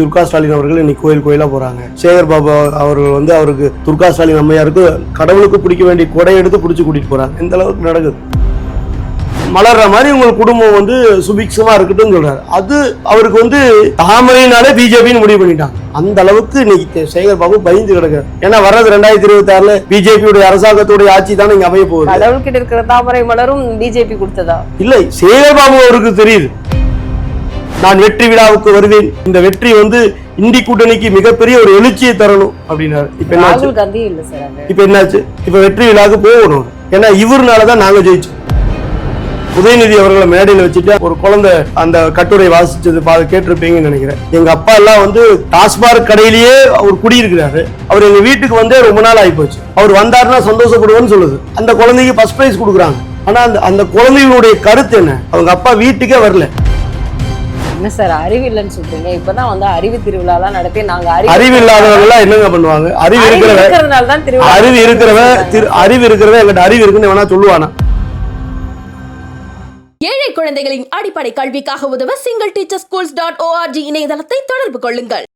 துர்கா ஸ்டாலின் அவர்கள் இன்னைக்கு கோயில் கோயிலா போறாங்க. சேகர் பாபு அவர்கள் வந்து அவருக்கு துர்கா ஸ்டாலின் அம்மையாருக்கு கடவுளுக்கு பிடிக்க வேண்டிய கொடை எடுத்து பிடிச்சி கூட்டிட்டு போறாங்க. இந்த அளவுக்கு நடக்குது. மலர்ற மாதிரி உங்கள் குடும்பம் வந்து சுபிக்ஷமா இருக்கட்டும் சொல்றாரு. அது அவருக்கு வந்து தாமரையினாலே பிஜேபின்னு முடிவு பண்ணிட்டாங்க. அந்த அளவுக்கு இன்னைக்கு சேகர் பாபு பயந்து கிடக்காரு ஏன்னா வர்றது ரெண்டாயிரத்தி இருபத்தி ஆறுல பிஜேபியுடைய அரசாங்கத்துடைய ஆட்சி தானே இங்க அமைய போகுது. கடவுள்கிட்ட இருக்கிற தாமரை மலரும் பிஜேபி கொடுத்ததா? இல்லை சேகர் பாபு அவருக்கு தெரியுது. நான் வெற்றி விழாவுக்கு வருவேன். இந்த வெற்றி வந்து இந்தி கூட்டணிக்கு மிகப்பெரிய ஒரு எழுச்சியை தரணும் அப்படின்னாரு. இப்ப என்னாச்சு? காந்தி இல்ல சார் அங்க. இப்ப என்னாச்சு? இப்ப வெற்றி விழாவுக்கு போகணும். ஏன்னா இவருனால தான் நாங்க ஜெயிச்சோம். உதயநிதி அவர்களை மேடையில வச்சுட்டு ஒரு குழந்தை அந்த கட்டுரை வாசிச்சது கேட்டிருப்பீங்கன்னு நினைக்கிறேன். எங்க அப்பா எல்லாம் வந்து டாஸ்மார்க் கடையிலேயே அவர் குடியிருக்கிறாரு. அவர் எங்க வீட்டுக்கு வந்தே ரொம்ப நாள் ஆகி போச்சு அவர் வந்தாருன்னா சந்தோஷப்படுவேன்னு சொல்லுது. அந்த குழந்தைக்கு ஃபர்ஸ்ட் பிரைஸ் கொடுக்குறாங்க. ஆனா அந்த அந்த குழந்தைகளுடைய கருத்து என்ன? அவங்க அப்பா வீட்டுக்கே வரல. என்ன சார் அறிவு இல்லைன்னு சொல்றீங்க? இப்பதான் வந்து அறிவு திருவிழாலாம் நடத்தி நாங்க அறிவு இல்லாதவங்க எல்லாம் என்னங்க பண்ணுவாங்க? அறிவு அறிவு இருக்கிறவன் இருக்கிறதுனால தான் திருவிழா அறிவு இருக்கிறவன் திரு அறிவு இருக்கிறவன் எங்கிட்ட அறிவு இருக்குன்னு வேணா சொல்லுவானா? ஏழை குழந்தைகளின் அடிப்படை கல்விக்காக உதவ single teacher schools dot org இணையதளத்தை தொடர்பு கொள்ளுங்கள்.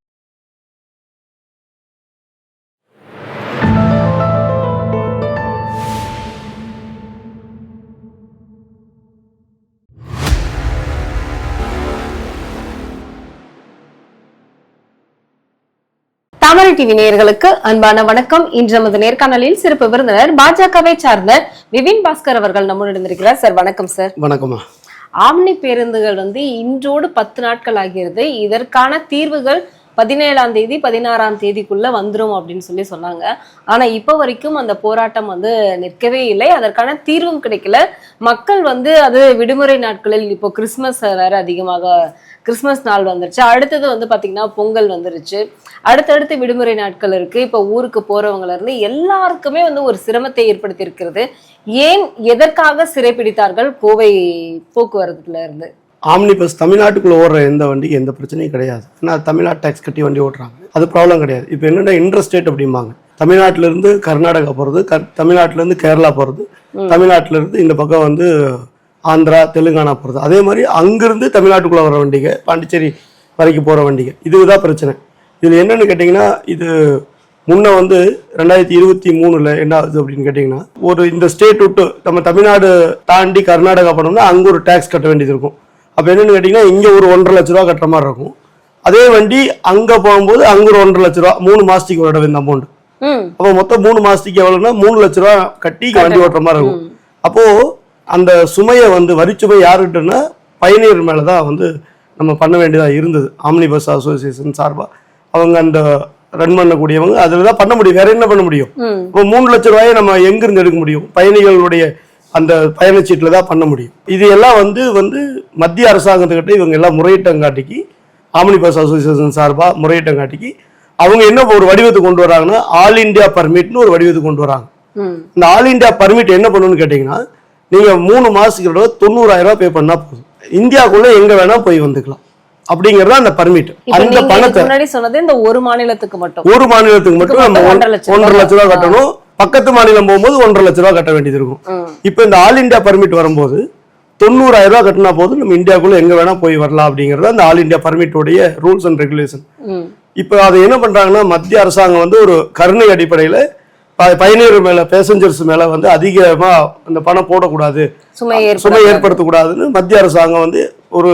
தாமரை டிவி நேயர்களுக்கு அன்பான வணக்கம். இன்று நமது நேர்காணலில் சிறப்பு விருந்தினர் பாஜகவை சார்ந்த விபின் பாஸ்கர் அவர்கள் நம்முடன் இருந்திருக்கிறார் சார் வணக்கம் சார். வணக்கம்மா. ஆம்னி பேருந்துகள் வந்து இன்றோடு பத்து நாட்கள் ஆகிறது. இதற்கான தீர்வுகள் பதினேழாம் தேதி பதினாறாம் தேதிக்குள்ள வந்துரும் அப்படின்னு சொல்லி சொன்னாங்க. ஆனா இப்போ வரைக்கும் அந்த போராட்டம் வந்து நிற்கவே இல்லை. அதற்கான தீர்வும் கிடைக்கல. மக்கள் வந்து அது விடுமுறை நாட்களில் இப்போ கிறிஸ்மஸ் வேற அதிகமாக கிறிஸ்மஸ் நாள் வந்துருச்சு. அடுத்தது வந்து பாத்தீங்கன்னா பொங்கல் வந்துருச்சு. அடுத்தடுத்து விடுமுறை நாட்கள் இருக்கு. இப்போ ஊருக்கு போறவங்கல இருந்து எல்லாருக்குமே வந்து ஒரு சிரமத்தை ஏற்படுத்தி இருக்கிறது ஏன் எதற்காக சிறைப்பிடித்தார்கள் கோவை போக்குவரத்துல இருந்து? ஆம்னி பஸ் தமிழ்நாட்டுக்குள்ள ஓடுற எந்த வண்டிக்கு எந்த பிரச்சனையும் கிடையாது. ஏன்னா தமிழ்நாடு டேக்ஸ் கட்டி வண்டி ஓட்டுறாங்க. அது ப்ராப்ளம் கிடையாது. இப்போ என்னென்ன இன்டர்ஸ்டேட் அப்படிம்பாங்க. தமிழ்நாட்டுல இருந்து கர்நாடகா போறது க- தமிழ்நாட்டுல இருந்து கேரளா போறது தமிழ்நாட்டுல இருந்து இந்த பக்கம் வந்து ஆந்திரா தெலுங்கானா போறது. அதே மாதிரி அங்கிருந்து தமிழ்நாட்டுக்குள்ள வர வண்டிங்க பாண்டிச்சேரி வரைக்கும் போற வண்டிங்க இதுதான் பிரச்சனை. இதுல என்னன்னு கேட்டிங்கன்னா இது முன்ன வந்து ரெண்டாயிரத்தி இருபத்தி மூணுல என்ன ஆகுது அப்படின்னு கேட்டிங்கன்னா ஒரு இந்த ஸ்டேட் விட்டு நம்ம தமிழ்நாடு தாண்டி கர்நாடகா போனோம்னா அங்க ஒரு டேக்ஸ் கட்ட வேண்டியது இருக்கும். அப்போ என்னன்னு கேட்டிங்கன்னா இங்கே ஒரு ஒன்றரை லட்ச ரூபா கட்டுற மாதிரி இருக்கும். அதே வண்டி அங்கே போகும்போது அங்கே ஒரு ஒன்றரை லட்ச ரூபா மூணு மாசத்துக்கு ஒரு இந்த அமௌண்ட் அப்போ மொத்தம் மூணு மாசத்துக்கு எவ்வளோன்னா மூணு லட்ச ரூபா கட்டி வண்டி ஓட்டுற மாதிரி இருக்கும். அப்போ அந்த சுமையை வந்து வரிச்சுமை யாருக்கிட்டனா பயணியர் மேலே தான் வந்து நம்ம பண்ண வேண்டியதாக இருந்தது. ஆம்னி பஸ் அசோசியேஷன் சார்பாக அவங்க அந்த ரன் பண்ணக்கூடியவங்க அதில் தான் பண்ண முடியும். வேற என்ன பண்ண முடியும்? இப்போ மூணு லட்ச ரூபாயை நம்ம எங்கிருந்து எடுக்க முடியும்? பயணிகளுடைய அந்த பயணச்சீட்டில் தான் பண்ண முடியும். இது எல்லாம் வந்து வந்து மத்திய அரசாங்கத்துக்கிட்ட இவங்க எல்லாம் முறையிட்டங்காட்டிக்கு ஆம்னி பஸ் அசோசியேஷன் சார்பாக முறையிட்டங்காட்டிக்கு அவங்க என்ன ஒரு வடிவத்தை கொண்டு வராங்கன்னா ஆல் இந்தியா பர்மிட்னு ஒரு வடிவத்தை கொண்டு வராங்க. இந்த ஆல் இந்தியா பர்மிட் என்ன பண்ணணும்னு கேட்டிங்கன்னா நீங்கள் மூணு மாதத்துக்கு தொண்ணூறாயிரம் ரூபாய் பே பண்ணால் போதும். இந்தியாவுக்குள்ளே எங்கே வேணால் போய் வந்துக்கலாம். அப்படிங்கிறது அந்த பர்மிட் அந்த பணத்தை முன்னாடி சொன்னது இந்த ஒரு மாநிலத்துக்கு மட்டும். ஒரு மாநிலத்துக்கு மட்டும் நம்ம ஒன்றரை லட்சம் லட்ச ரூபா. கட்டணும். பக்கத்து மாநிலம் போகும்போது ஒன்றரை லட்ச ரூபா கட்ட வேண்டியது இருக்கும். இப்போ இந்த ஆல் இந்தியா பர்மிட் வரும்போது தொண்ணூறாயிரம் ரூபா கட்டினா போதும். நம்ம இந்தியாவுக்குள்ள எங்க வேணா போய் வரலாம் அப்படிங்கிறது அந்த ஆல் இந்தியா பர்மிட்டோடைய ரூல்ஸ் அண்ட் ரெகுலேஷன் இப்போ அதை என்ன பண்றாங்கன்னா மத்திய அரசாங்கம் வந்து ஒரு கருணை அடிப்படையில் பயணியர் மேல பேசஞ்சர்ஸ் மேல வந்து அதிகமா அந்த பணம் போடக்கூடாது. சுமை சுமை ஏற்பட ஏற்படுத்தக்கூடாதுன்னு மத்திய அரசாங்கம் வந்து ஒரு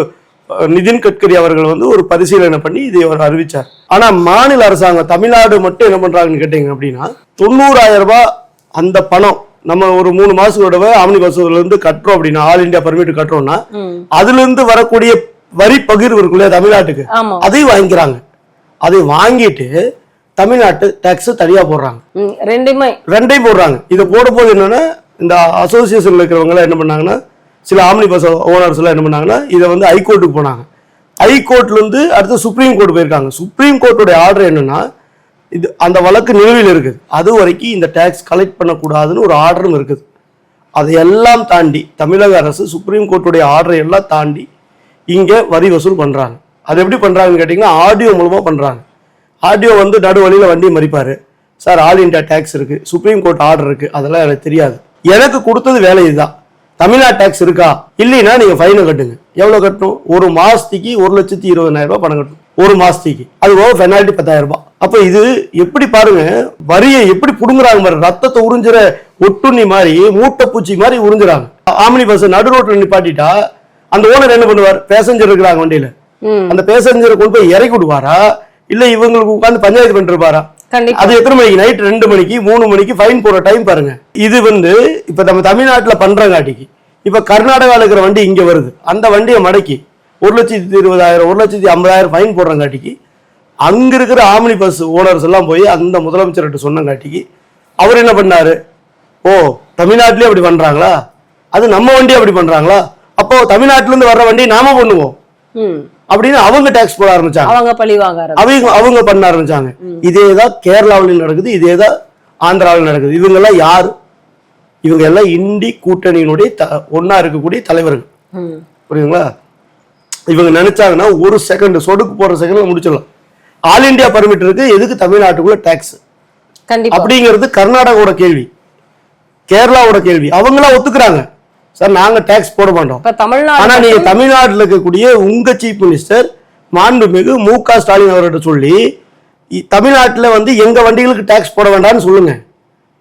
நிதின் கட்கரி அவர்கள் வந்து ஒரு பரிசீலனை பண்ணி இதை அவர் அறிவிச்சார். ஆனா மாநில அரசாங்கம் தமிழ்நாடு மட்டும் என்ன பண்றாங்கன்னு கேட்டீங்க அப்படின்னா தொண்ணூறாயிரம் ரூபாய் அந்த பணம் நம்ம ஒரு மூணு மாசத்தோட ஆம்னி பஸ்ல இருந்து கட்டுறோம் அப்படின்னா ஆல் இந்தியா பர்மிட் கட்டுறோம்னா அதுல இருந்து வரக்கூடிய வரி பகிர்வு இருக்கு இல்லையா தமிழ்நாட்டுக்கு அதையும் வாங்கிக்கிறாங்க. அதை வாங்கிட்டு தமிழ்நாட்டு டேக்ஸ் தனியா போடுறாங்க. ரெண்டுமே. ரெண்டையும் போடுறாங்க. இதை போடும்போது என்னன்னா இந்த அசோசியேஷன்ல இருக்கிறவங்க எல்லாம் என்ன பண்ணாங்கன்னா சில ஆம்னி பஸ் ஓனர்ஸ் எல்லாம் என்ன பண்ணாங்கன்னா இதை வந்து ஹைகோர்ட்டுக்கு போனாங்க. ஹைகோர்ட்ல இருந்து அடுத்து சுப்ரீம் கோர்ட் போயிருக்காங்க. சுப்ரீம் கோர்ட்டோட ஆர்டர் என்னன்னா இது அந்த வழக்கு நிலுவையில் இருக்குது. அது வரைக்கும் இந்த டேக்ஸ் கலெக்ட் பண்ணக்கூடாதுன்னு ஒரு ஆர்டரும் இருக்குது. அதையெல்லாம் தாண்டி தமிழக அரசு சுப்ரீம் கோர்ட்டுடைய ஆர்டரை எல்லாம் தாண்டி இங்கே வரி வசூல் பண்றாங்க. அது எப்படி பண்றாங்கன்னு கேட்டிங்கன்னா ஆடியோ மூலமா பண்றாங்க. ஆடியோ வந்து நடுவழியில் வண்டி மறிப்பாரு. சார் ஆல் இந்தியா டேக்ஸ் இருக்கு. சுப்ரீம் கோர்ட் ஆர்டர் இருக்கு. அதெல்லாம் எனக்கு தெரியாது. எனக்கு கொடுத்தது வேலை இதுதான். தமிழ்நாடு டேக்ஸ் இருக்கா? இல்லைன்னா நீங்க ஃபைனை கட்டுங்க. எவ்வளவு கட்டணும்? ஒரு மாசத்துக்கு ஒரு லட்சத்தி இருபதாயிரம் ரூபாய் பணம் கட்டணும். ஒரு மாசத்துக்கு. அது போக பெனால்ட்டி பத்தாயிரம் ரூபாய். அப்ப இது எப்படி பாருங்க? வரியை எப்படி புடுங்குறாங்க பாருங்க ரத்தத்தை உறிஞ்சுற ஒட்டுண்ணி மாதிரி மூட்டை பூச்சி மாதிரி உறிஞ்சுறாங்க. ஆமினி பஸ் நடு ரோட்ல நிப்பாட்டிட்டா அந்த ஓனர் என்ன பண்ணுவார்? பேசஞ்சர் இருக்கிறாங்க வண்டியில. அந்த பேசஞ்சரை கொண்டு போய் இறக்கி விடுவாரா? இல்ல இவங்களுக்கு உட்கார்ந்து பஞ்சாயத்து கண்டிப்பா. அது எத்தனை மணிக்கு? நைட் ரெண்டு மணிக்கு மூணு மணிக்கு ஃபைன் போற டைம் பாருங்க. இது வந்து இப்ப நம்ம தமிழ்நாட்டுல பண்றங்காட்டிக்கு இப்ப கர்நாடகால இருக்கிற வண்டி இங்க வருது. அந்த வண்டியை மடக்கி ஒரு லட்சத்தி இருபதாயிரம் ஒரு லட்சத்தி ஐம்பதாயிரம் ஃபைன் போடுறங்காட்டிக்கு அங்க இருக்கிற ஆம்னி பஸ் ஓனர்ஸ் எல்லாம் போய் அந்த முதலமைச்சர்கிட்ட சொன்னங்காட்டிக்கு அவர் என்ன பண்ணாரு? ஓ தமிழ்நாட்டிலே அப்படி பண்றாங்களா? அது நம்ம வண்டி அப்படி பண்றாங்களா? அப்போ தமிழ்நாட்டுல இருந்து வர்ற வண்டி நாம பண்ணுவோம். ம். அப்படின்னு அவங்க டாக்ஸ் போட ஆரம்பிச்சாங்க. அவங்க பழி வாங்க அவங்க அவங்க பண்ண ஆரம்பிச்சாங்க. இதேதான் கேரளாவிலும் நடக்குது இதேதான் ஆந்திராவில் நடக்குது. இவங்க எல்லாம் யாரு? இவங்க எல்லாம் இண்டி கூட்டணியினுடைய த- ஒண்ணா இருக்கக்கூடிய தலைவர்கள். புரியுதுங்களா? இவங்க நினைச்சாங்கன்னா ஒரு செகண்ட் சொடுக்கு போற செகண்ட்ல முடிச்சிடலாம். ஆல் இந்தியா பர்மிட் இருக்கு எதுக்கு தமிழ்நாட்டுக்குள்ள டாக்ஸ் அப்படிங்கிறது கர்நாடகாவோட கேள்வி. கேரளாவோட கேள்வி. அவங்களா ஒத்துக்கிறாங்க. சார் நாங்க டாக்ஸ் போட மாட்டோம். இப்ப தமிழ்நாடு ஆனா நீங்க தமிழ்நாட்டுல இருக்கக்கூடிய உங்க சீஃப் மினிஸ்டர் மாண்புமிகு மு க ஸ்டாலின் அவர்கிட்ட சொல்லி தமிழ்நாட்டுல வந்து எங்க வண்டிகளுக்கு டாக்ஸ் போட வேண்டாம்னு சொல்லுங்க.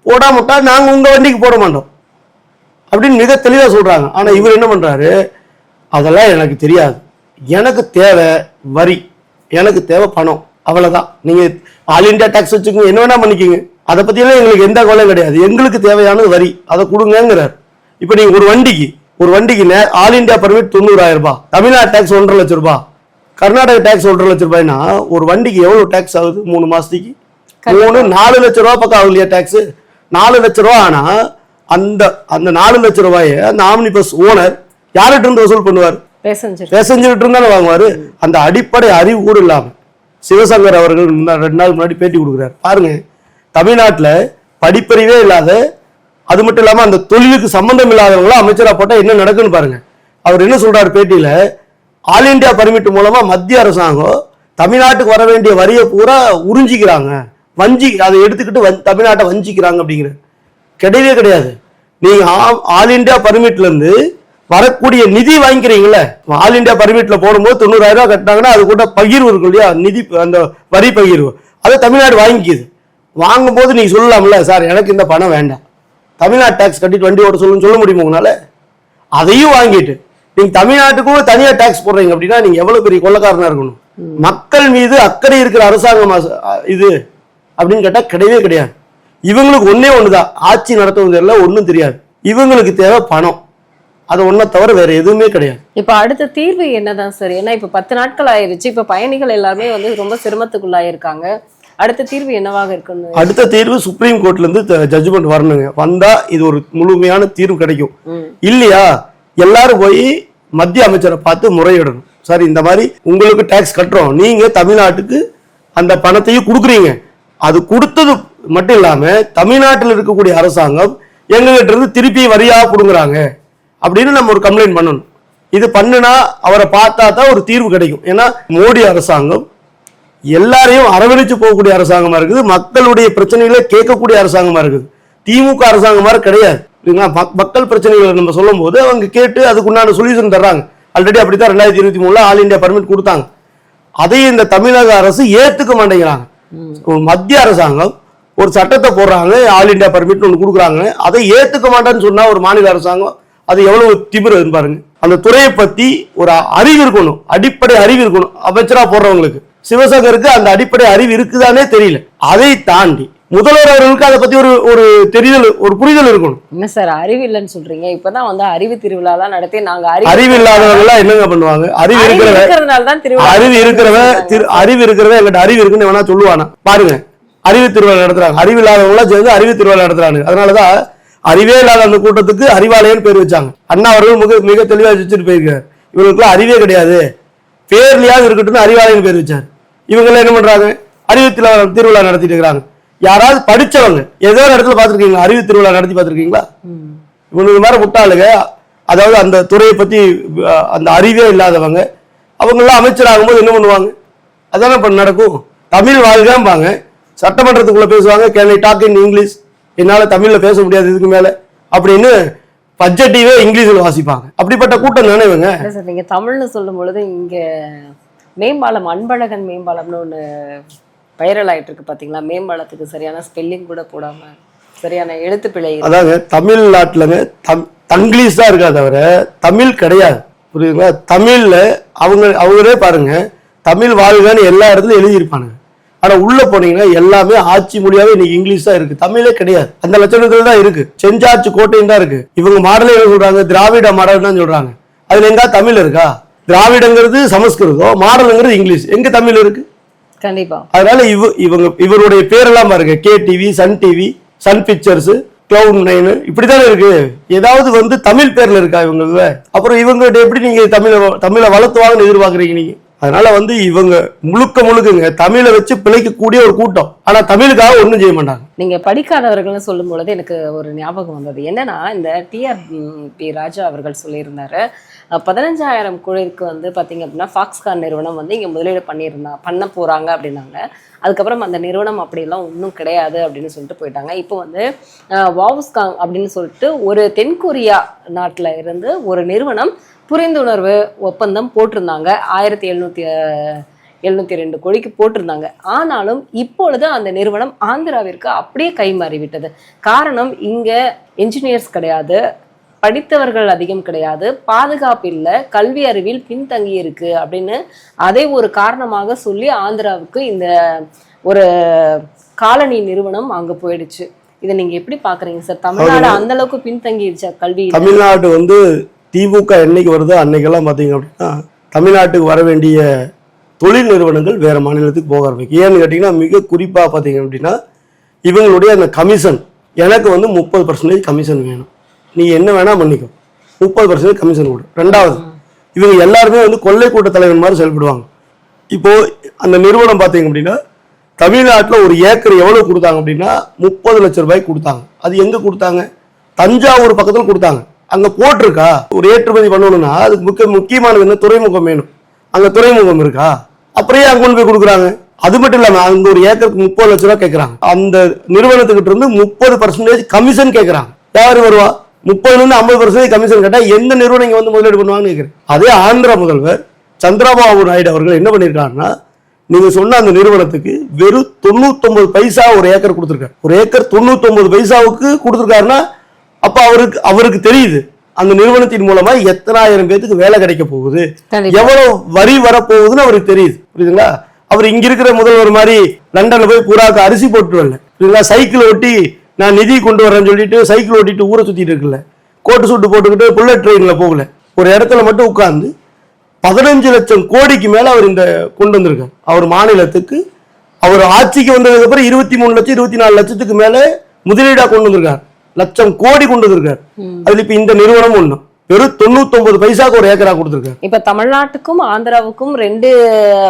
போடாமட்டா நாங்க உங்க வண்டிக்கு போட மாட்டோம். அப்படின்னு மிக தெளிவா சொல்றாங்க. ஆனா இவர் என்ன பண்றாரு? அதெல்லாம் எனக்கு தெரியாது. எனக்கு தேவை வரி. எனக்கு தேவை பணம். அவ்வளவுதான். நீங்க ஆல் இந்தியா டாக்ஸ் வச்சுக்கோங்க. என்ன வேணா பண்ணிக்கோங்க. அதை பத்தியெல்லாம் எங்களுக்கு எந்த கவலையும் கிடையாது. எங்களுக்கு தேவையானது வரி. அதை கொடுங்கங்கிறார். இப்போ நீங்க ஒரு வண்டிக்கு ஒரு வண்டிக்கு ஆல் இந்தியா பர்மிட் தொண்ணூறாயிரம் ரூபாய் தமிழ்நாடு டாக்ஸ் ஒன்றரை லட்சம் ரூபாய் கர்நாடக டாக்ஸ் ஒன்றரை லட்சம் ரூபாய்னா ஒரு வண்டிக்கு எவ்வளவு டாக்ஸ் ஆகுது? மூணு மாசத்துக்கு? மூணு நாலு லட்சம் ரூபா பக்கம் ஆகுது இல்லையா டாக்ஸ் நாலு லட்சம் ரூபா ஆனா அந்த அந்த நாலு லட்சம் ரூபாயை அந்த ஆம்னி பஸ் ஓனர் யார்கிட்ட இருந்து வசூல் பண்ணுவார்? பேசஞ்சர் பேசஞ்சர்கிட்ட இருந்தானே வாங்குவாரு. அந்த அடிப்படை அறிவு கூட இல்லாம சிவசங்கர் அவர்கள் ரெண்டு நாள் முன்னாடி பேட்டி கொடுக்குறாரு. பாருங்க தமிழ்நாட்டுல படிப்பறிவே இல்லாத அது மட்டும் இல்லாமல் அந்த தொழிலுக்கு சம்பந்தம் இல்லாதவங்களாம் அமைச்சரா போட்டால் என்ன நடக்குன்னு பாருங்க. அவர் என்ன சொல்றாரு பேட்டியில்? ஆல் இந்தியா பர்மிட் மூலமாக மத்திய அரசாங்கம் தமிழ்நாட்டுக்கு வர வேண்டிய வரியை பூரா உறிஞ்சிக்கிறாங்க. வஞ்சி அதை எடுத்துக்கிட்டு வந்- தமிழ்நாட்டை வஞ்சிக்கிறாங்க அப்படிங்கிற கிடையவே கிடையாது. நீங்கள் ஆல் இந்தியா பர்மிட்லேருந்து வரக்கூடிய நிதி வாங்கிக்கிறீங்களே ஆல் இந்தியா பர்மிட்ல போடும்போது தொண்ணூறாயிரம் ரூபா கட்டினாங்கன்னா அது கூட பகிர்வு இருக்கும் இல்லையா? நிதி அந்த வரி பகிர்வு. அதை தமிழ்நாடு வாங்கிக்குது. வாங்கும்போது நீங்கள் சொல்லலாம்ல சார் எனக்கு இந்த பணம் வேண்டாம். தமிழ்நாடு டேக்ஸ் கட்டிட்டு வண்டி ஓட்ட சொல்லுன்னு சொல்ல முடியுமா உங்களால? அதையும் வாங்கிட்டு நீங்க தமிழ்நாட்டுக்கும் தனியா டேக்ஸ் போடுறீங்க அப்படின்னா நீங்க எவ்வளவு பெரிய கொள்ளக்காரனா இருக்கணும்? மக்கள் மீது அக்கறை இருக்கிற அரசாங்கம் இது அப்படின்னு கேட்டா கிடையவே கிடையாது. இவங்களுக்கு ஒண்ணே ஒண்ணுதான். ஆட்சி நடத்துவது எல்லாம் ஒண்ணும் தெரியாது. இவங்களுக்கு தேவை பணம். அது ஒன்றை தவிர வேற எதுவுமே கிடையாது. இப்ப அடுத்த தீர்வு என்னதான் சார் ஏன்னா இப்ப பத்து நாட்கள் ஆயிருச்சு. இப்ப பயணிகள் எல்லாருமே வந்து ரொம்ப சிரமத்துக்குள்ளாயிருக்காங்க. அடுத்த தீர்வு என்னவாக இருக்குன்னு அடுத்த தீர்வு சுப்ரீம் கோர்ட்ல இருந்து ஜட்ஜ்மெண்ட் வரணுங்க. வந்தா இது ஒரு முழுமையான தீர்வு கிடைக்கும். இல்லையா? எல்லாரும் போய் மத்திய அமைச்சரை பார்த்து முறையிடணும். சார் இந்த மாதிரி உங்களுக்கு டாக்ஸ் கட்டுறோம். நீங்க தமிழ்நாட்டுக்கு அந்த பணத்தையும் கொடுக்குறீங்க. அது கொடுத்தது மட்டும் இல்லாம தமிழ்நாட்டில் இருக்கக்கூடிய அரசாங்கம் எங்ககிட்ட இருந்து திருப்பி வரியா கொடுங்குறாங்க. அப்படின்னு நம்ம ஒரு கம்ப்ளைண்ட் பண்ணணும். இது பண்ணுனா அவரை பார்த்தா தான் ஒரு தீர்வு கிடைக்கும். ஏன்னா மோடி அரசாங்கம் எல்லாரையும் அரவணைச்சு போகக்கூடிய அரசாங்கமா இருக்குது. மக்களுடைய பிரச்சனைகளை கேட்கக்கூடிய அரசாங்கமா இருக்குது. திமுக அரசாங்கம் மாதிரி கிடையாது. இல்லைங்களா? மக்- மக்கள் பிரச்சனைகளை நம்ம சொல்லும் போது அவங்க கேட்டு அதுக்குண்டான சொல்யூஷன் தர்றாங்க. ஆல்ரெடி அப்படித்தான் ரெண்டாயிரத்தி இருபத்தி மூணுல ஆல் இண்டியா பர்மிட் கொடுத்தாங்க. அதையும் இந்த தமிழக அரசு ஏத்துக்க மாட்டேங்கிறாங்க. மத்திய அரசாங்கம் ஒரு சட்டத்தை போடுறாங்க ஆல் இந்தியா பர்மிட் ஒன்று கொடுக்குறாங்க. அதை ஏத்துக்க மாட்டேன்னு சொன்னா ஒரு மாநில அரசாங்கம் அது எவ்வளவு திமிரு பாருங்க. அந்த துறையை பத்தி ஒரு அறிவு இருக்கணும். அடிப்படை அறிவு இருக்கணும். அமைச்சரா போடுறவங்களுக்கு. சிவசங்கருக்கு அந்த அடிப்படை அறிவு இருக்குதானே தெரியல. அதை தாண்டி முதல்வர் அவர்களுக்கு அதை பத்தி ஒரு ஒரு தெரிதல் ஒரு புரிதல் இருக்கணும். என்ன சார் அறிவு இல்லைன்னு சொல்றீங்க. இப்பதான் வந்து அறிவு திருவிழாலாம் நடத்தி நாங்க அறிவு இல்லாதவங்க எல்லாம் என்னங்க பண்ணுவாங்க? அறிவு அறிவு திருவிழா அறிவு இருக்கிறவன் திரு அறிவு இருக்கிறவன் எங்கிட்ட அறிவு இருக்குன்னு வேணா சொல்லுவானா? பாருங்க. அறிவு திருவிழா நடத்துறாங்க. அறிவு இல்லாதவங்களாம் சேர்ந்து அறிவு திருவிழா நடத்துறாங்க. அதனாலதான் அறிவே இல்லாத அந்த கூட்டத்துக்கு அறிவாலயன்னு பேர் வச்சாங்க. அண்ணா அவர்கள் மிக மிக தெளிவா வச்சுட்டு போயிருக்காரு. இவங்களுக்குலாம் அறிவே கிடையாது. பேர்லயாவது இருக்கட்டும்னு அறிவாலயன்னு பேர் வச்சார். இவங்க எல்லாம் என்ன பண்றாங்க? அறிவு திருவிழா திருவிழா நடத்திட்டு இருக்கிறாங்க. யாராவது படிச்சவங்க ஏதோ ஒரு இடத்துல பார்த்துருக்கீங்களா? அறிவு திருவிழா நடத்தி பார்த்துருக்கீங்களா? இவனுக்கு மாதிரி முட்டாளுங்க. அதாவது அந்த துறையை பத்தி அந்த அறிவே இல்லாதவங்க. அவங்கெல்லாம் அமைச்சராகும்போது என்ன பண்ணுவாங்க? அதானே இப்போ நடக்கும். தமிழ் வாழ்காம்பாங்க. சட்டமன்றத்துக்குள்ள பேசுவாங்க. Can I talk in English என்னால தமிழ்ல பேச முடியாது இதுக்கு மேல. அப்படின்னு பட்ஜெட்டிவே இங்கிலீஷில் வாசிப்பாங்க. அப்படிப்பட்ட கூட்டம் தானே இவங்க? சார் தமிழ்னு சொல்லும் பொழுது இங்க மேம்பாலம் அன்பழகன் மேம்பாலம்னு ஒன்று வைரல் ஆகிட்டு இருக்கு பார்த்தீங்களா மேம்பாலத்துக்கு சரியான ஸ்பெல்லிங் கூட போடாமல் சரியான எழுத்து பிழை இருக்கு. அதாங்க தம் தங்கிலீஷ் தான் இருக்கா தவிர தமிழ் கிடையாது. புரியுதுங்களா? தமிழில் அவங்க அவங்களே பாருங்க தமிழ் வாழ்கன்னு எல்லா இடத்துலையும் எழுதியிருப்பானுங்க. ஆனால் உள்ளே போனீங்கன்னா எல்லாமே ஆட்சி மொழியாகவே இன்னைக்கு இங்கிலீஷ் தான் இருக்குது தமிழே கிடையாது. அந்த லட்சணங்கள் தான் இருக்குது செஞ்சாச்சு கோட்டையும் தான் இருக்குது இவங்க மாடலே என்ன சொல்கிறாங்க திராவிட மாடல் தான் சொல்கிறாங்க அதில் எங்கா தமிழ் இருக்கா? திராவிடங்கிறது சமஸ்கிருதம் மாடலுங்கிறது இங்கிலீஷ். எங்க தமிழ் இருக்கு? கண்டிப்பா. அதனால இவ இவங்க இவருடைய பேரெல்லாம் பாருங்க. K TV Sun TV Sun Pictures cloud nine இப்படிதானே இருக்கு? ஏதாவது வந்து தமிழ் பேர்ல இருக்கா இவங்க? அப்புறம் இவங்ககிட்ட எப்படி நீங்க தமிழை தமிழை வளர்த்துவாங்கன்னு எதிர்பார்க்குறீங்க நீங்க? அதனால வந்து இவங்க முழுக்க முழுக்குங்க. தமிழை வச்சு பிழைக்கக்கூடிய ஒரு கூட்டம். ஆனா தமிழுக்காக ஒண்ணும் செய்ய மாட்டாங்க. நீங்க படிக்காதவர்கள்னு சொல்லும் பொழுது எனக்கு ஒரு ஞாபகம் வந்தது. என்னன்னா இந்த டிஆர் பி ராஜா அவர்கள் சொல்லியிருந்தாரு பதினஞ்சாயிரம் குழுவிற்கு வந்து பார்த்திங்க அப்படின்னா ஃபாக்ஸ்கான் நிறுவனம் வந்து இங்கே முதலீடு பண்ணியிருந்தா பண்ண போகிறாங்க அப்படின்னாங்க. அதுக்கப்புறம் அந்த நிறுவனம் அப்படியெல்லாம் ஒன்றும் கிடையாது அப்படின்னு சொல்லிட்டு போயிட்டாங்க. இப்போ வந்து வாவுஸ்காங் அப்படின்னு சொல்லிட்டு ஒரு தென்கொரியா நாட்டில் இருந்து ஒரு நிறுவனம் புரிந்துணர்வு ஒப்பந்தம் போட்டிருந்தாங்க. ஆயிரத்தி எழுநூற்றி எழுநூத்தி ரெண்டு கோடிக்கு போட்டிருந்தாங்க. ஆனாலும் இப்பொழுது அந்த நிறுவனம் ஆந்திராவிற்கு அப்படியே கைமாறி விட்டது காரணம் இங்க என்ஜினியர்ஸ் கிடையாது படித்தவர்கள் அதிகம் கிடையாது பாதுகாப்பு இல்லை கல்வி அறிவில் பின்தங்கி இருக்கு அப்படின்னு அதை ஒரு காரணமாக சொல்லி ஆந்திராவுக்கு இந்த ஒரு காலனி நிறுவனம் அங்க போயிடுச்சு. இதை நீங்க எப்படி பாக்குறீங்க சார்? தமிழ்நாடு அந்த அளவுக்கு பின்தங்கிடுச்சா கல்வி தமிழ்நாடு வந்து திமுக என்னைக்கு வருதோ அன்னைக்கெல்லாம் பார்த்தீங்க அப்படின்னா தமிழ்நாட்டுக்கு வர வேண்டிய தொழில் நிறுவனங்கள் வேறு மாநிலத்துக்கு போக ஆரம்பிக்கும். ஏன்னு கேட்டிங்கன்னா மிக குறிப்பாக பார்த்தீங்க அப்படின்னா இவங்களுடைய அந்த கமிஷன் எனக்கு வந்து முப்பது பர்சன்டேஜ் கமிஷன் வேணும். நீ என்ன வேணால் பண்ணிக்கோ. முப்பது பர்சன்டேஜ் கமிஷன் கொடு. ரெண்டாவது இவங்க எல்லாருமே வந்து கொள்ளை கூட்ட தலைவன் மாதிரி செயல்படுவாங்க. இப்போது அந்த நிறுவனம் பார்த்தீங்க அப்படின்னா தமிழ்நாட்டில் ஒரு ஏக்கர் எவ்வளோ கொடுத்தாங்க அப்படின்னா முப்பது லட்ச ரூபாய்க்கு கொடுத்தாங்க. அது எங்கே கொடுத்தாங்க? தஞ்சாவூர் பக்கத்தில் கொடுத்தாங்க. அங்கே போட்டிருக்கா? ஒரு ஏற்றுமதி பண்ணணும்னா அதுக்கு முக்கிய முக்கியமானது என்ன? துறைமுகம் வேணும். அங்கே துறைமுகம் இருக்கா? அப்புறம் அங்க கொண்டு போய் கொடுக்குறாங்க. அது மட்டும் இல்லாம அந்த ஒரு ஏக்கருக்கு முப்பது லட்ச ரூபா கேட்கறாங்க அந்த நிறுவனத்துக்கிட்ட இருந்து முப்பது பர்சன்டேஜ் கமிஷன் கேட்கறாங்க யாரு வருவா? முப்பதுலேருந்து ஐம்பது பர்சன்டேஜ் கமிஷன் கேட்டால் எந்த நிறுவனம் இங்கே வந்து முதலீடு பண்ணுவாங்கன்னு கேட்குறேன் அதே ஆந்திரா முதல்வர் சந்திரபாபு நாயுடு அவர்கள் என்ன பண்ணியிருக்காருன்னா நீங்கள் சொன்ன அந்த நிறுவனத்துக்கு வெறும் தொண்ணூத்தொம்பது பைசா ஒரு ஏக்கர் கொடுத்துருக்காரு. ஒரு ஏக்கர் தொண்ணூத்தொம்பது பைசாவுக்கு கொடுத்துருக்காருன்னா அப்போ அவருக்கு அவருக்கு தெரியுது. அந்த நிறுவனத்தின் மூலமா எத்தனாயிரம் பேத்துக்கு வேலை கிடைக்க போகுது. எவ்வளவு வரி வரப்போகுதுன்னு அவருக்கு தெரியுது. புரியுதுங்களா? அவர் இங்க இருக்கிற முதல்வர் மாதிரி லண்டன்ல போய் புறாக்கு அரிசி போட்டு வரல புரியுதுங்களா? சைக்கிள் ஓட்டி நான் நிதி கொண்டு வரேன்னு சொல்லிட்டு சைக்கிள் ஓட்டிட்டு ஊரை சுத்திட்டு இருக்குல்ல கோட்டு சூட்டு போட்டுக்கிட்டு புல்லட் ட்ரெயின்ல போகல. ஒரு இடத்துல மட்டும் உட்கார்ந்து பதினஞ்சு லட்சம் கோடிக்கு மேல அவர் இந்த கொண்டு வந்திருக்கார். அவர் மாநிலத்துக்கு அவர் ஆட்சிக்கு வந்ததுக்கு அப்புறம் இருபத்தி மூணு லட்சம் இருபத்தி நாலு லட்சத்துக்கு மேல முதலீடா கொண்டு வந்திருக்கார். லட்சம் கோடி கொண்டு வந்திருக்கார் அதுல இப்ப இந்த நிறுவனம் ஒண்ணு. வெறும் தொண்ணூத்தொன்பது பைசாக்கு ஒரு ஏக்கரா கொடுத்திருக்காரு. இப்ப தமிழ்நாட்டுக்கும் ஆந்திராவுக்கும் ரெண்டு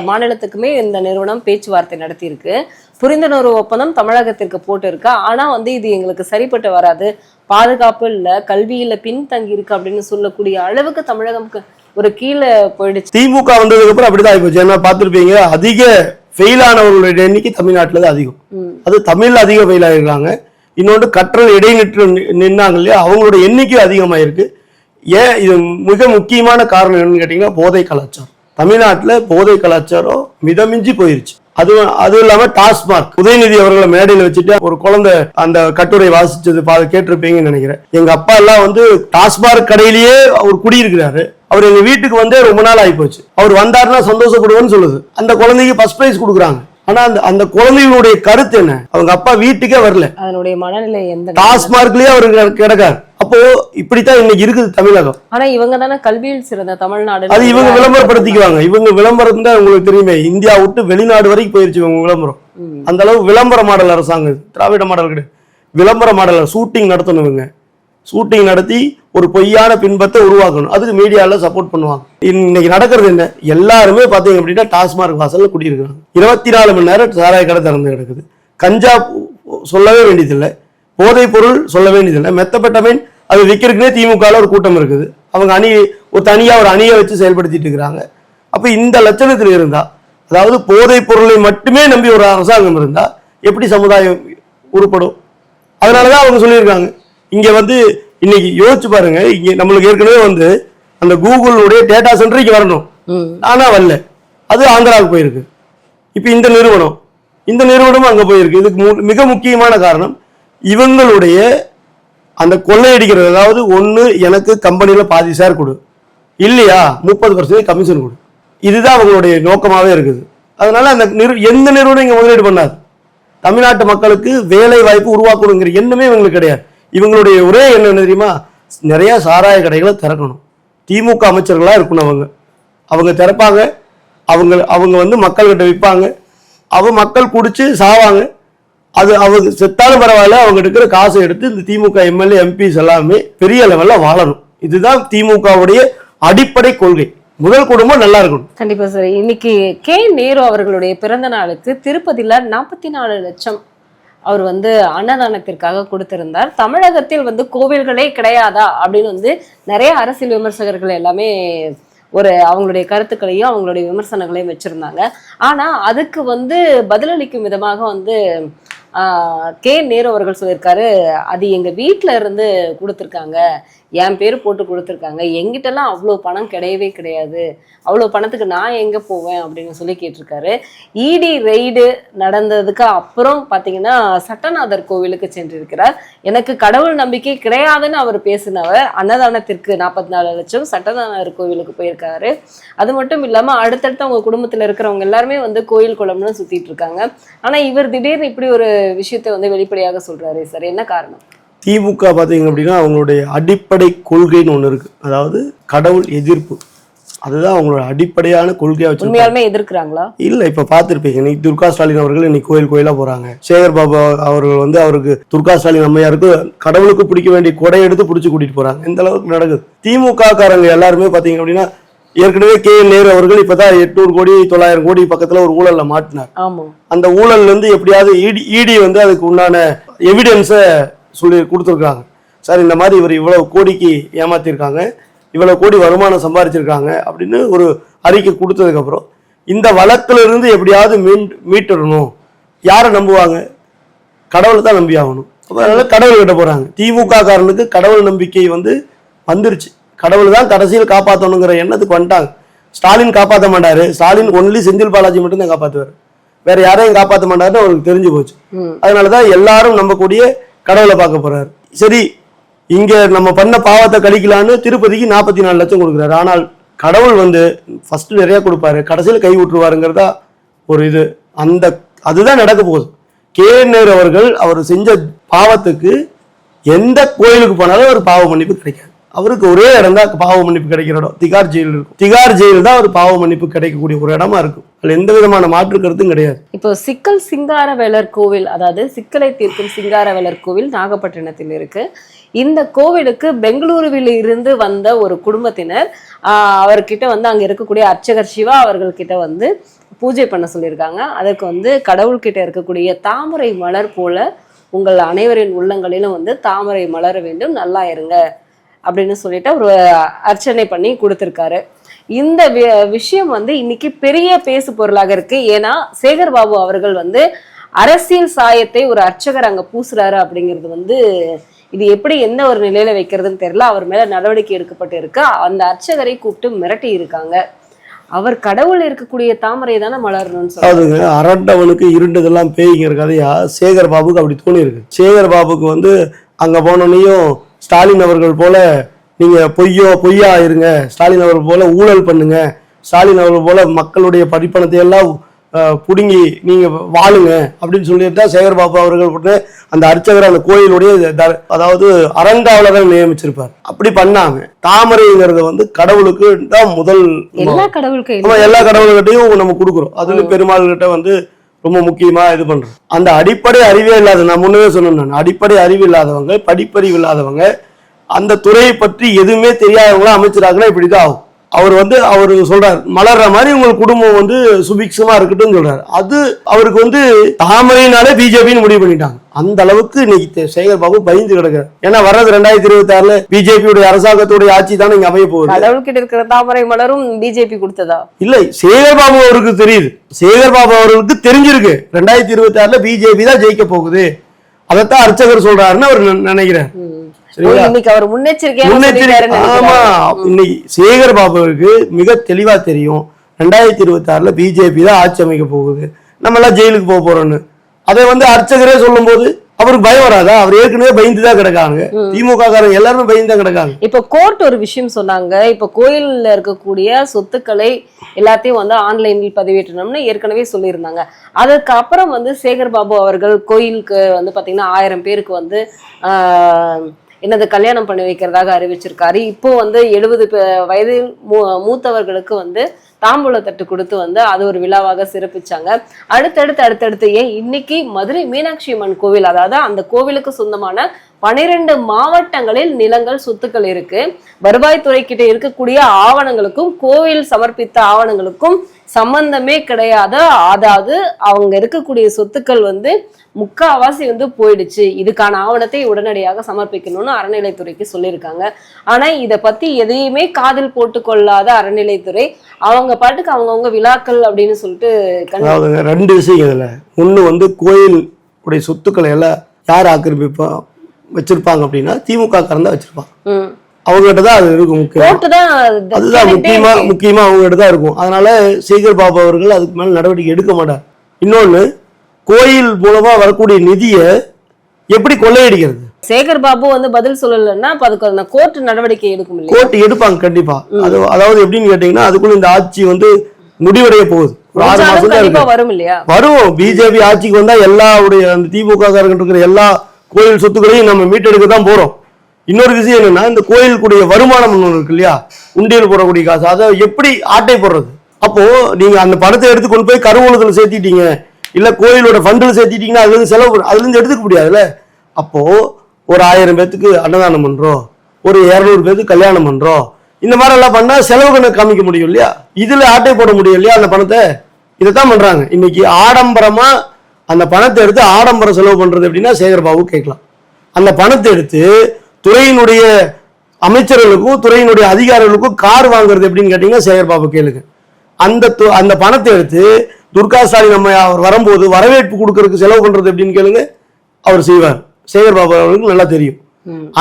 மாநிலத்துக்குமே இந்த நிறுவனம் பேச்சுவார்த்தை நடத்தியிருக்கு. புரிந்துணர்வு ஒப்பந்தம் தமிழகத்திற்கு போட்டு இருக்கு ஆனா வந்து இது எங்களுக்கு சரிப்பட்டு வராது. பாதுகாப்பு இல்ல கல்வி இல்ல பின்தங்கி இருக்கு அப்படின்னு சொல்லக்கூடிய அளவுக்கு தமிழகம்க்கு ஒரு கீழே போயிடுச்சு. திமுக வந்ததுக்கு அப்புறம் அப்படிதான் ஆயிப்போச்சு. ஏன்னா பார்த்திருப்பீங்க அதிக ஃபெயில் ஆனவர்களுடைய எண்ணிக்கை தமிழ்நாட்டுல தான் அதிகம். அது தமிழ்ல அதிக ஃபெயில் ஆயிருக்காங்க. இன்னொன்று கற்றல் இடைநிற்று நின்னாங்க இல்லையா? அவங்களோட எண்ணிக்கை அதிகமாயிருக்கு. ஏன் இது மிக முக்கியமான காரணம் என்னன்னு கேட்டீங்கன்னா போதை கலாச்சாரம். தமிழ்நாட்டில் போதை கலாச்சாரம் மிதமிஞ்சி போயிருச்சு. அது அதுவும் இல்லாம டாஸ்மார்க் உதயநிதி அவர்களை மேடையில வச்சுட்டு ஒரு குழந்தை அந்த கட்டுரை வாசிச்சது பா கேட்டிருப்பீங்கன்னு நினைக்கிறேன். எங்க அப்பா எல்லாம் வந்து டாஸ்மாக் கடையிலேயே அவர் குடியிருக்கிறாரு. அவர் எங்க வீட்டுக்கு வந்தே ரொம்ப நாள் ஆகி போச்சு அவர் வந்தாருன்னா சந்தோஷப்படுவேன்னு சொல்லுது. அந்த குழந்தைக்கு ஃபர்ஸ்ட் பிரைஸ் கொடுக்குறாங்க. ஆனா அந்த அந்த குழந்தைகளுடைய கருத்து என்ன? அவங்க அப்பா வீட்டுக்கே வரல. அதனுடைய மனநிலை எந்த டாஸ்மார்க்லயே அவர் கிட- கிடக்காரு. அப்போ இப்படித்தான் இன்னைக்கு இருக்குது தமிழகம். ஆனா இவங்க தானே கல்வியில் சிறந்த தமிழ்நாடு அது இவங்க விளம்பரப்படுத்திக்குவாங்க. இவங்க விளம்பரம் தான் உங்களுக்கு தெரியுமே. இந்தியா விட்டு வெளிநாடு வரைக்கும் போயிருச்சு இவங்க விளம்பரம். அந்த அளவு விளம்பர மாடல் அரசாங்கம். திராவிட மாடல் கிடையாது விளம்பர மாடல் ஷூட்டிங் நடத்தணும் இவங்க. ஷூட்டிங் நடத்தி ஒரு பொய்யான பின்பத்தை உருவாக்கணும். அதுக்கு மீடியாவில் சப்போர்ட் பண்ணுவாங்க. இன்னைக்கு நடக்கிறது என்ன? எல்லாருமே பார்த்தீங்க அப்படின்னா டாஸ்மார்க் வாசலில் குடியிருக்கிறாங்க. இருபத்தி நாலு மணி நேரம் சாராய கடை திறந்து கிடக்குது. கஞ்சா சொல்லவே வேண்டியதில்லை. போதைப் பொருள் சொல்ல வேண்டியதில்லை. மெத்தப்பட்டமேன் அது விற்கிறதுக்குனே திமுகவில் ஒரு கூட்டம் இருக்குது. அவங்க அணி ஒரு தனியாக ஒரு அணியை வச்சு செயல்படுத்திட்டு இருக்கிறாங்க. அப்போ இந்த லட்சணத்தில் இருந்தால் அதாவது போதைப் பொருளை மட்டுமே நம்பி ஒரு அரசாங்கம் இருந்தால் எப்படி சமுதாயம் உருப்படும்? அதனால தான் அவங்க சொல்லியிருக்காங்க. இங்கே வந்து இன்னைக்கு யோசிச்சு பாருங்க இங்க நம்மளுக்கு ஏற்கனவே வந்து அந்த கூகுளுடைய டேட்டா சென்டர் இங்க வரணும். ஆனா வரல. அது ஆந்திராவுக்கு போயிருக்கு. இப்போ இந்த நிறுவனம் இந்த நிறுவனமும் அங்கே போயிருக்கு. இதுக்கு மிக முக்கியமான காரணம் இவங்களுடைய அந்த கொள்ளையடிக்கிறது. அதாவது ஒன்று எனக்கு கம்பெனியில் பாதி ஷேர் கொடு. இல்லையா? முப்பது பர்சன்டேஜ் கமிஷன் கொடு. இதுதான் அவங்களுடைய நோக்கமாகவே இருக்குது. அதனால அந்த நிறு எந்த நிறுவனம் இங்கே முதலீடு பண்ணாது. தமிழ்நாட்டு மக்களுக்கு வேலை வாய்ப்பு உருவாக்கணுங்கிற எண்ணமே இவங்களுக்கு கிடையாது. இவங்களுடைய ஒரே என்ன தெரியுமா? நிறைய சாராய கடைகளை திறக்கணும். திமுக அமைச்சர்களாக இருக்கணும் அவங்க. அவங்க திறப்பாங்க. அவங்க அவங்க வந்து மக்கள்கிட்ட விற்பாங்க. அவங்க மக்கள் குடிச்சு சாவாங்க. அது அவங்க செத்தாலும் பரவாயில்ல அவங்க இருக்கிற காசை எடுத்து இந்த திமுக எம்எல்ஏ எம்பிஸ் எல்லாமே பெரிய லெவலில் வாழணும். இதுதான் திமுகவுடைய அடிப்படை கொள்கை. முதல் குடும்பம் நல்லா இருக்கணும். கண்டிப்பா சார். இன்னைக்கு கே. நேரு அவர்களுடைய பிறந்த நாளுக்கு திருப்பதியில நாற்பத்தி நாலு லட்சம் அவர் வந்து அன்னதானத்திற்காக கொடுத்திருந்தார். தமிழகத்தில் வந்து கோவில்களே கிடையாதா அப்படின்னு வந்து நிறைய அரசியல் விமர்சகர்கள் எல்லாமே ஒரு அவங்களுடைய கருத்துக்களையும் அவங்களுடைய விமர்சனங்களையும் வச்சிருந்தாங்க. ஆனா அதுக்கு வந்து பதிலளிக்கும் விதமாக வந்து கே. நேரு அவர்கள் சொல்லியிருக்காரு அது எங்க வீட்டில் இருந்து கொடுத்துருக்காங்க. என் பேர் போட்டு கொடுத்துருக்காங்க. எங்கிட்டலாம் அவ்வளோ பணம் கிடையவே கிடையாது. அவ்வளோ பணத்துக்கு நான் எங்கே போவேன் அப்படின்னு சொல்லி கேட்டிருக்காரு. இடி ரெய்டு நடந்ததுக்கு அப்புறம் பார்த்தீங்கன்னா சட்டநாதர் கோவிலுக்கு சென்றிருக்கிறார். எனக்கு கடவுள் நம்பிக்கை கிடையாதுன்னு அவர் பேசினவர். அன்னதானத்திற்கு நாற்பத்தி நாலு லட்சம் சட்டநாதர் கோவிலுக்கு போயிருக்காரு. அது மட்டும் இல்லாமல் அடுத்தடுத்து அவங்க குடும்பத்தில் இருக்கிறவங்க எல்லாருமே வந்து கோயில் குளம்னு சுற்றிட்டு இருக்காங்க. ஆனால் இவர் திடீர்னு இப்படி ஒரு விஷயத்தை வந்து வெளிப்படையாக சொல்கிறாரு சார். என்ன காரணம்? திமுக பார்த்தீங்க அப்படின்னா அவங்களுடைய அடிப்படை கொள்கைன்னு ஒன்று இருக்கு. அதாவது கடவுள் எதிர்ப்பு. அதுதான் அவங்களோட அடிப்படையான கொள்கையா வச்சிருக்காங்க. உண்மையாலுமே எதிர்க்கிறாங்களா? இல்ல இப்ப பார்த்திருப்பீங்க. இன்னைக்கு துர்கா ஸ்டாலின் அவர்கள் இன்னைக்கு கோயில் கோயிலா போறாங்க. சேகர் பாபு அவர்கள் வந்து அவருக்கு துர்கா ஸ்டாலின் அம்மையாருக்கு கடவுளுக்கு பிடிக்க வேண்டிய கொடை எடுத்து பிடிச்சி கூட்டிட்டு போறாங்க. இந்த அளவுக்கு நடக்குது. திமுக காரங்க எல்லாருமே பாத்தீங்க அப்படின்னா ஏற்கனவே கே. நேரு அவர்கள் இப்பதான் எட்நூறு கோடி தொள்ளாயிரம் கோடி பக்கத்துல ஒரு ஊழல்ல மாட்டினார் அந்த ஊழல்ல இருந்து எப்படியாவது இடி இடி வந்து அதுக்கு உண்டான எவிடன்ஸை சொல்லி கொடுத்துருக்காங்க சார் இந்த மாதிரி இவர் இவ்வளவு கோடிக்கு ஏமாத்திருக்காங்க இவ்வளவு கோடி வருமானம் சம்பாதிச்சிருக்காங்க அப்படின்னு ஒரு அறிக்கை கொடுத்ததுக்கு அப்புறம் இந்த வழக்குல இருந்து எப்படியாவது மீன் மீட்டுறணும். யாரை நம்புவாங்க? கடவுளை தான் நம்பி ஆகணும். அதனால கடவுள் கிட்ட போறாங்க. திமுக காரனுக்கு கடவுள் நம்பிக்கை வந்து வந்துருச்சு. கடவுள் தான் கடைசியில் காப்பாற்றணுங்கிற எண்ணத்துக்கு வந்துட்டாங்க. ஸ்டாலின் காப்பாற்ற மாட்டாரு. ஸ்டாலின் ஒன்லி செந்தில் பாலாஜி மட்டும் தான் காப்பாற்றுவார் வேற யாரையும் காப்பாற்ற மாட்டாருன்னு அவருக்கு தெரிஞ்சு போச்சு. ம். அதனாலதான் எல்லாரும் நம்பக்கூடிய கடவுளை பார்க்க போறாரு. சரி இங்க நம்ம பண்ண பாவத்தை கழிக்கலான்னு திருப்பதிக்கு நாற்பத்தி நாலு லட்சம் கொடுக்குறாரு. ஆனால் கடவுள் வந்து ஃபர்ஸ்ட் நிறைய கொடுப்பாரு. கடைசியில் கை விட்டுருவாருங்கிறதா ஒரு இது. அந்த அதுதான் நடக்க போகுது. கே. நேர் அவர்கள் அவர் செஞ்ச பாவத்துக்கு எந்த கோயிலுக்கு போனாலும் ஒரு பாவ மன்னிப்பு கிடைக்காது. அவருக்கு ஒரே இடம் தான் பாவ மன்னிப்பு கிடைக்கிற இடம். திகார் ஜெயில் இருக்கும். திகார் ஜெயில் தான் ஒரு பாவ மன்னிப்பு கிடைக்கக்கூடிய ஒரு இடமா இருக்கும். அதில் எந்த விதமான மாற்று கருத்தும் கிடையாது. இப்போ சிக்கல் சிங்காரவேலர் கோவில் அதாவது சிக்கலை தீர்க்கும் சிங்காரவேலர் கோவில் நாகப்பட்டினத்தில் இருக்கு. இந்த கோவிலுக்கு பெங்களூருவில் இருந்து வந்த ஒரு குடும்பத்தினர் அவர்கிட்ட வந்து அங்கே இருக்கக்கூடிய அர்ச்சகர் சிவா அவர்கள்கிட்ட வந்து பூஜை பண்ண சொல்லியிருக்காங்க. அதற்கு வந்து கடவுள்கிட்ட இருக்கக்கூடிய தாமரை மலர் போல உங்கள் அனைவரின் உள்ளங்களிலும் வந்து தாமரை மலர வேண்டும் நல்லா இருங்க அப்படின்னு சொல்லிட்டு ஒரு அர்ச்சனை பண்ணி கொடுத்துருக்காரு. இந்த விஷயம் வந்து இன்னைக்கு பெரிய பேசு பொருளாக இருக்கு. ஏன்னா சேகர் பாபு அவர்கள் வந்து அரசியல் சாயத்தை ஒரு அர்ச்சகர் அங்க பூசுறாரு அப்படிங்கிறது வந்து இது எப்படி எந்த ஒரு நிலையில வைக்கிறதுன்னு தெரியல. அவர் மேல நடவடிக்கை எடுக்கப்பட்டு இருக்கு. அந்த அர்ச்சகரை கூப்பிட்டு மிரட்டி இருக்காங்க. அவர் கடவுள் இருக்கக்கூடிய தாமரை தானே மலரணும்னு சொல்றாரு அரண்டவனுக்கு இருண்டதெல்லாம் பேய்ங்கிற கதையா சேகர் பாபுக்கு அப்படி தோணி இருக்கு. சேகர் பாபுக்கு வந்து அங்க போனோன்னையும் ஸ்டாலின் அவர்கள் போல நீங்க பொய்யோ பொய்யா இருங்க. ஸ்டாலின் அவர்கள் போல ஊழல் பண்ணுங்க. ஸ்டாலின் அவர்கள் போல மக்களுடைய படிப்பணத்தை எல்லாம் புடுங்கி நீங்க வாழுங்க அப்படின்னு சொல்லிட்டு தான் சேகர் பாபு அவர்கள் வந்து அந்த அர்ச்சகர் அந்த கோயிலுடைய அதாவது அறங்காவலரை நியமிச்சிருப்பார். அப்படி பண்ணாம தாமரைங்கிறது வந்து கடவுளுக்கு தான் முதல் எல்லா நம்ம எல்லா கடவுள்கிட்டையும் நம்ம கொடுக்குறோம். அதுல பெருமாள் கிட்ட வந்து ரொம்ப முக்கியமா இது பண்றோம். அந்த அடிப்படை அறிவே இல்லாத நான் முன்னவே சொன்னேன் நான் அடிப்படை அறிவு இல்லாதவங்க படிப்பறிவு இல்லாதவங்க அந்த துறையை பற்றி எதுவுமே தெரியாதவங்களா அமைச்சராங்கன்னா இப்படிதான் ஆகும். அவர் வந்து அவர் சொல்றாரு மலர்ற மாதிரி உங்கள் குடும்பம் வந்து சுபிக்ஷமா இருக்கட்டும் சொல்றாரு. அது அவருக்கு வந்து தாமரைனாலே பிஜேபின்னு முடிவு பண்ணிட்டாங்க. அந்த அளவுக்கு இன்னைக்கு சேகர் பாபு பயந்து கிடக்குறாரு. ஏன்னா வர்றது ரெண்டாயிரத்தி இருபத்தி ஆறுல பிஜேபியுடைய அரசாங்கத்துடைய ஆட்சி தானே இங்க அமைய போகுது. கடவுள்கிட்ட இருக்கிற தாமரை மலரும் பிஜேபி கொடுத்ததா? இல்லை சேகர் பாபு அவருக்கு தெரியுது. சேகர் பாபு அவர்களுக்கு தெரிஞ்சிருக்கு. ரெண்டாயிரத்தி இருபத்தி ஆறுல பிஜேபி தான் ஜெயிக்க போகுது. அதைத்தான் அர்ச்சகர் சொல்றாருன்னு அவர் நினை- நினைக்கிறார் ம். சரிங்களா? இன்னைக்கு அவர் முன்னெச்சரிக்கை ஆமா. இன்னைக்கு சேகர் பாபுவுக்கு மிக தெளிவா தெரியும். ரெண்டாயிரத்தி இருபத்தி ஆறுல பிஜேபி தான் ஆட்சி அமைக்க போகுது. நம்ம எல்லாம் ஜெயிலுக்கு போக போறோம்னு. அதை வந்து அர்ச்சகரே சொல்லும்போது அவருக்கு பயம் வராதா? அவர் ஏற்கனவே பயந்து தான் கிடக்காங்க. திமுக காரங்க எல்லாருமே பயந்து தான் கிடக்காங்க. இப்ப கோர்ட் ஒரு விஷயம் சொன்னாங்க. இப்ப கோயில்ல இருக்கக்கூடிய சொத்துக்களை எல்லாத்தையும் வந்து ஆன்லைனில் பதிவேற்றணும்னு ஏற்கனவே சொல்லியிருந்தாங்க. அதுக்கு அப்புறம் வந்து சேகர் பாபு அவர்கள் கோயிலுக்கு வந்து பாத்தீங்கன்னா ஆயிரம் பேருக்கு வந்து எனது என்னது கல்யாணம் பண்ணி வைக்கிறதாக அறிவிச்சிருக்காரு. இப்போ வந்து எழுபது வயதில் மூ- மூத்தவர்களுக்கு வந்து தாம்பூல தட்டு கொடுத்து வந்து அது ஒரு விழாவாக சிறப்பிச்சாங்க. அடுத்தடுத்து அடுத்தடுத்து ஏன் இன்னைக்கு மதுரை மீனாட்சி அம்மன் கோவில் அதாவது அந்த கோவிலுக்கு சொந்தமான பனிரெண்டு மாவட்டங்களில் நிலங்கள் சொத்துக்கள் இருக்கு. வருவாய்த்துறை கிட்ட இருக்கக்கூடிய ஆவணங்களுக்கும் கோவில் சமர்ப்பித்த ஆவணங்களுக்கும் சம்பந்தமே கிடையாது. அதாவது அவங்க இருக்கக்கூடிய சொத்துக்கள் வந்து முக்காவாசி வந்து போயிடுச்சு. இதுக்கான ஆவணத்தை உடனடியாக சமர்ப்பிக்கணும்னு அறநிலைத்துறைக்கு சொல்லியிருக்காங்க. ஆனா இத பத்தி எதையுமே காதில் போட்டு கொள்ளாத அறநிலைத்துறை அவங்க பாட்டுக்கு அவங்கவுங்க விழாக்கள் அப்படின்னு சொல்லிட்டு அதாவதுங்க ரெண்டு விஷயம் இதுல. ஒண்ணு வந்து கோயில் உடைய சொத்துக்களை எல்லாம் யார் ஆக்கிரமிப்பா வச்சிருப்பாங்க அப்படின்னா திமுக காரன் தான் வச்சிருப்பாங்க. அவங்ககிட்ட தான் அது இருக்கும் முக்கியம். அதுதான் முக்கியமா. முக்கியமா அவங்ககிட்ட தான் இருக்கும். அதனால சேகர் பாபு அவர்கள் அதுக்கு மேல நடவடிக்கை எடுக்க மாட்டார். இன்னொன்னு கோயில் மூலமா வரக்கூடிய நிதியை எப்படி கொள்ளையடிக்கிறது? சேகர் பாபு வந்து பதில் சொல்லலைன்னா அப்ப அதுக்கு கோர்ட் நடவடிக்கை எடுக்கும் கோர்ட் எடுப்பாங்க கண்டிப்பா. அது அதாவது எப்படின்னு கேட்டீங்கன்னா அதுக்குள்ள இந்த ஆட்சி வந்து முடிவடைய போகுது. ஆறு மாசம் வரும் இல்லையா? வரும். பிஜேபி ஆட்சிக்கு வந்தா எல்லாவுடைய அந்த திமுக இருக்கிற எல்லா கோயில் சொத்துக்களையும் நம்ம மீட்டெடுக்க தான் போறோம். இன்னொரு விஷயம் என்னன்னா இந்த கோயிலுக்குடைய வருமானம் ஒன்று இருக்கு இல்லையா? உண்டியல் போடக்கூடிய காசு. அதை எப்படி ஆட்டை போடுறது? அப்போ நீங்க அந்த பணத்தை எடுத்து கொண்டு போய் கருவூலத்தில் சேர்த்திட்டீங்க. இல்ல கோயிலோட ஃபண்டில் சேர்த்திட்டீங்கன்னா அதுல இருந்து செலவு அதுல இருந்து எடுத்துக்க முடியாதுல்ல? அப்போ ஒரு ஆயிரம் பேத்துக்கு அன்னதானம் பண்றோம். ஒரு இரநூறு பேத்துக்கு கல்யாணம் பண்றோம். இந்த மாதிரி எல்லாம் பண்ணா செலவு கணக்கு காமிக்க முடியும் இல்லையா? இதுல ஆட்டை போட முடியும் இல்லையா அந்த பணத்தை? இதைத்தான் பண்றாங்க. இன்னைக்கு ஆடம்பரமா அந்த பணத்தை எடுத்து ஆடம்பரம் செலவு பண்றது எப்படின்னா சேகர் பாபு கேட்கலாம். அந்த பணத்தை எடுத்து துறையினுடைய அமைச்சர்களுக்கும் துறையினுடைய அதிகாரிகளுக்கும் கார் வாங்குறது எப்படின்னு கேட்டீங்கன்னா சேகர் பாபு கேளுங்க. அந்த அந்த பணத்தை எடுத்து துர்கா ஸ்டாலின் நம்ம அவர் வரும்போது வரவேற்பு கொடுக்கறதுக்கு செலவு பண்றது எப்படின்னு கேளுங்க. அவர் செய்வார். சேகர் பாபு அவர்களுக்கு நல்லா தெரியும்.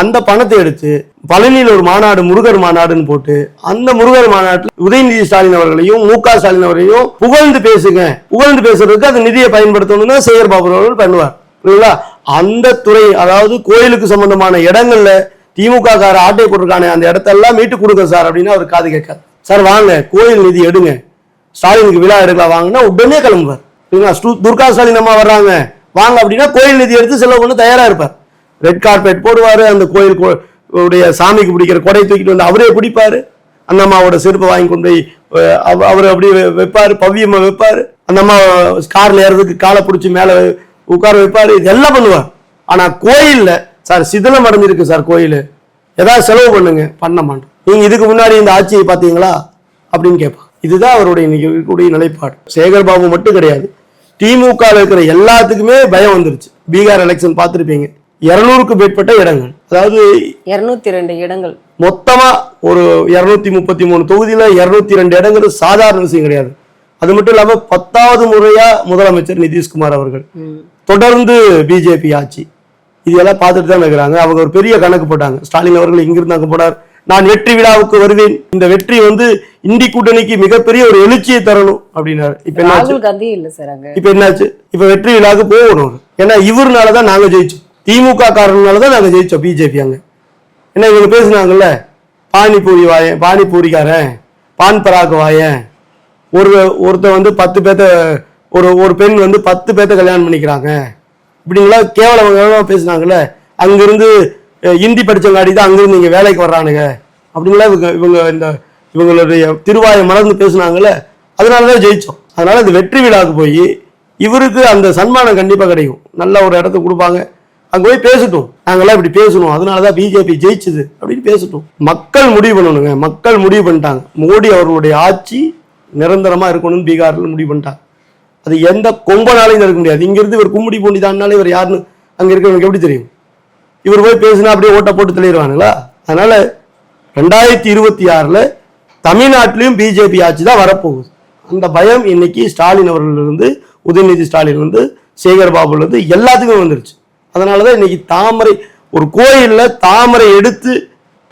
அந்த பணத்தை எடுத்து பழனியில் ஒரு மாநாடு முருகர் மாநாடுன்னு போட்டு அந்த முருகர் மாநாட்டில் உதயநிதி ஸ்டாலின் அவர்களையும் மு க ஸ்டாலின் அவர்களையும் புகழ்ந்து பேசுங்க. புகழ்ந்து பேசுறதுக்கு அந்த நிதியை பயன்படுத்தணும்னு சேகர் பாபு அவர்கள் பண்ணுவார். புரியுங்களா அந்த துறை அதாவது கோயிலுக்கு சம்பந்தமான இடங்கள்ல திமுக கார ஆட்டை போட்டிருக்கானே அந்த இடத்தெல்லாம் மீட்டு கொடுங்க சார் அப்படின்னு அவர் காது கேட்காது சார் வாங்க கோயில் நிதி எடுங்க. ஸ்டாலினுக்கு விழா எடுக்கலாம் வாங்கன்னா உடனே கிளம்புவார். துர்கா ஸ்டாலின் அம்மா வர்றாங்க. வாங்க அப்படின்னா கோயில் நிதி எடுத்து செலவு பண்ண தயாரா இருப்பார். ரெட் கார்பெட் போடுவாரு அந்த கோயில் உடைய சாமிக்கு பிடிக்கிற கொடை தூக்கிட்டு வந்து அவரே பிடிப்பாரு அந்த அம்மாவோட செருப்பை வாங்கி கொண்டு போய் அவ- அவர் அப்படியே வெ- வைப்பாரு பவ்யமா வைப்பாரு. அந்த அம்மா கார்ல ஏறதுக்கு காலை பிடிச்சி மேலே உட்கார வைப்பாரு இதெல்லாம் பண்ணுவார். ஆனா கோயில்ல சார் சிதிலம் அடைஞ்சிருக்கு சார் கோயில். ஏதாவது செலவு பண்ணுங்க பண்ண மாட்டோம். நீங்க இதுக்கு முன்னாடி இந்த ஆட்சியை பாத்தீங்களா அப்படின்னு கேட்பான் இதுதான் அவருடைய இன்னைக்கு இருக்கக்கூடிய நிலைப்பாடு. சேகர் பாபு மட்டும் கிடையாது. திமுக இருக்கிற எல்லாத்துக்குமே பயம் வந்துருச்சு. பீகார் எலெக்ஷன் பார்த்திருப்பீங்க. இருநூறுக்கு மேற்பட்ட இடங்கள். அதாவது இருநூத்தி ரெண்டு இடங்கள். மொத்தமா ஒரு இருநூத்தி முப்பத்தி மூணு தொகுதியில இருநூத்தி ரெண்டு இடங்கள் சாதாரண விஷயம் கிடையாது. அது மட்டும் இல்லாம பத்தாவது முறையா முதலமைச்சர் நிதிஷ்குமார் அவர்கள். தொடர்ந்து பிஜேபி ஆட்சி. இதெல்லாம் பார்த்துட்டு தான் இருக்கிறாங்க. அவங்க ஒரு பெரிய கணக்கு போட்டாங்க. ஸ்டாலின் அவர்கள் இங்கிருந்து அங்க போனார். நான் வெற்றி விழாவுக்கு வருவேன். இந்த வெற்றி வந்து இந்தி கூட்டணிக்கு மிகப்பெரிய ஒரு எழுச்சியை தரணும் அப்படின்னாரு. இப்ப என்னாச்சு? இப்ப என்னாச்சு? இப்ப வெற்றி விழாவுக்கு போகணும். ஏன்னா இவருனால தான் நாங்க ஜெயிச்சோம். திமுக காரனால தான் நாங்க ஜெயிச்சோம் பிஜேபி அங்க. என்ன இவங்க பேசுனாங்கல்ல? பானிபூரி வாயன் பானிபூரிக்காரன் பான் பராக் வாயன். ஒரு ஒருத்தன் வந்து பத்து பேத்த ஒரு ஒரு பெண் வந்து பத்து பேத்த கல்யாணம் பண்ணிக்கிறாங்க. இப்படிங்களா? கேவலம் பேசுனாங்கல்ல? அங்கிருந்து அஹ், ஹிந்தி படிச்சங்காடி தான் அங்கிருந்து இங்கே வேலைக்கு வர்றானுங்க. அப்படிங்களா? இவங்க இவங்க இந்த இவங்களுடைய திருவாயை மலர்ந்து பேசுனாங்கல்ல? அதனால தான் ஜெயித்தோம் அதனால் இந்த வெற்றி விழாவுக்கு போய் இவருக்கு அந்த சன்மானம் கண்டிப்பாக கிடைக்கும். நல்ல ஒரு இடத்த கொடுப்பாங்க. அங்கே போய் பேசட்டும். நாங்கள்லாம் இப்படி பேசணும். அதனால தான் பிஜேபி ஜெயிச்சுது அப்படின்னு பேசட்டும். மக்கள் முடிவு பண்ணணுங்க. மக்கள் முடிவு பண்ணிட்டாங்க. மோடி அவர்களுடைய ஆட்சி நிரந்தரமாக இருக்கணும்னு பீகாரில் முடிவு பண்ணிட்டாங்க அது எந்த கொம்பனாலையும் இருக்க முடியாது. இங்கேருந்து இவர் கும்முடி பூண்டி தாண்டினாலே இவர் யாருன்னு அங்கே இருக்கிறவனுக்கு எப்படி தெரியும்? இவர் போய் பேசினா அப்படியே ஓட்ட போட்டு தெளிவானுங்களா அதனால் ரெண்டாயிரத்தி இருபத்தி ஆறில் தமிழ்நாட்டிலையும் பிஜேபி ஆட்சி தான் வரப்போகுது. அந்த பயம் இன்னைக்கு ஸ்டாலின் அவர்களிருந்து உதயநிதி ஸ்டாலின் வந்து சேகர் பாபுலேருந்து எல்லாத்துக்கும் எல்லாத்துக்குமே வந்துருச்சு. அதனாலதான் இன்னைக்கு தாமரை ஒரு கோயிலில் தாமரை எடுத்து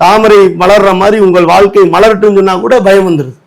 தாமரை மலர்ற மாதிரி உங்கள் வாழ்க்கை மலரட்டும்னு சொன்னால் கூட பயம் வந்துருது.